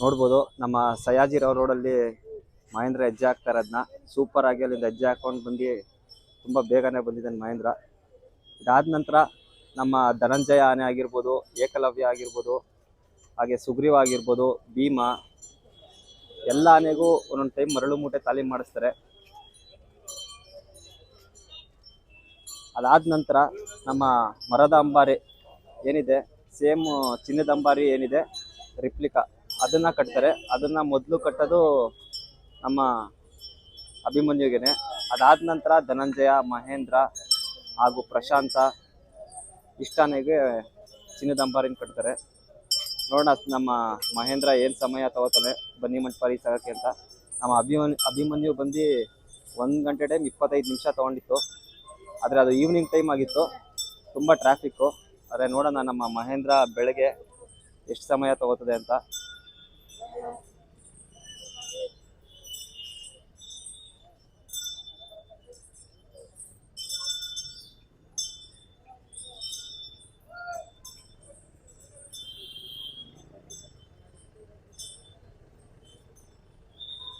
ನೋಡ್ಬೋದು ನಮ್ಮ ಸಯಾಜಿರಾವ್ ರೋಡಲ್ಲಿ ಮಹೇಂದ್ರ ಹೆಜ್ಜೆ ಹಾಕ್ತಾರೆ ಅದನ್ನ ಸೂಪರ್ ಆಗಿ ಅಲ್ಲಿಂದ ಹೆಜ್ಜೆ ಹಾಕೊಂಡು ಬಂದು ತುಂಬ ಬೇಗನೆ ಬಂದಿದ್ದಾನೆ ಮಹೇಂದ್ರ. ಇದಾದ ನಂತರ ನಮ್ಮ ಧನಂಜಯ ಆನೆ ಆಗಿರ್ಬೋದು, ಏಕಲವ್ಯ ಆಗಿರ್ಬೋದು, ಹಾಗೆ ಸುಗ್ರೀವ ಆಗಿರ್ಬೋದು, ಭೀಮ, ಎಲ್ಲ ಆನೆಗೂ ಒಂದೊಂದು ಟೈಮ್ ಮರಳು ಮೂಟೆ ತಾಲೀಮ್ ಮಾಡಿಸ್ತಾರೆ. ಅದಾದ ನಂತರ ನಮ್ಮ ಮರದ ಅಂಬಾರಿ ಏನಿದೆ? ಸೇಮ್ ಚಿನ್ನದ ಅಂಬಾರಿ ಏನಿದೆ? ರಿಪ್ಲಿಕಾ ಅದನ್ನ ಕಟ್ತಾರೆ. ಅದನ್ನ ಮೊದಲು ಕಟ್ಟೋದು ನಮ್ಮ ಅಭಿಮನ್ಯುಗೇನೆ. ಅದಾದ ನಂತರ ಧನಂಜಯ, ಮಹೇಂದ್ರ ಹಾಗೂ ಪ್ರಶಾಂತ ಇಷ್ಟಾನೆಗೆ ಚಿನ್ನದ ಅಂಬಾರಿನ ಕಟ್ತಾರೆ. ನೋಡೋಣ ನಮ್ಮ ಮಹೇಂದ್ರ ಏನು ಸಮಯ ತಗೋತಾನೆ ಬನ್ನಿ ಮಂಟಪ ಮಂಟಪಾರಿ ತಗೋಕ್ಕೆ ಅಂತ. ನಮ್ಮ ಅಭಿಮನ್, ಅಭಿಮನ್ಯು ಬಂದು ಒಂದು ಗಂಟೆ ಟೈಮ್ ಇಪ್ಪತ್ತೈದು ನಿಮಿಷ ತೊಗೊಂಡಿತ್ತು. ಆದರೆ ಅದು ಈವ್ನಿಂಗ್ ಟೈಮ್ ಆಗಿತ್ತು. ತುಂಬ ಟ್ರಾಫಿಕ್ಕು ಆದರೆ ನೋಡೋಣ ನಮ್ಮ ಮಹೇಂದ್ರ ಬೆಳಗ್ಗೆ ಎಷ್ಟು ಸಮಯ ತಗೋತದೆ ಅಂತ.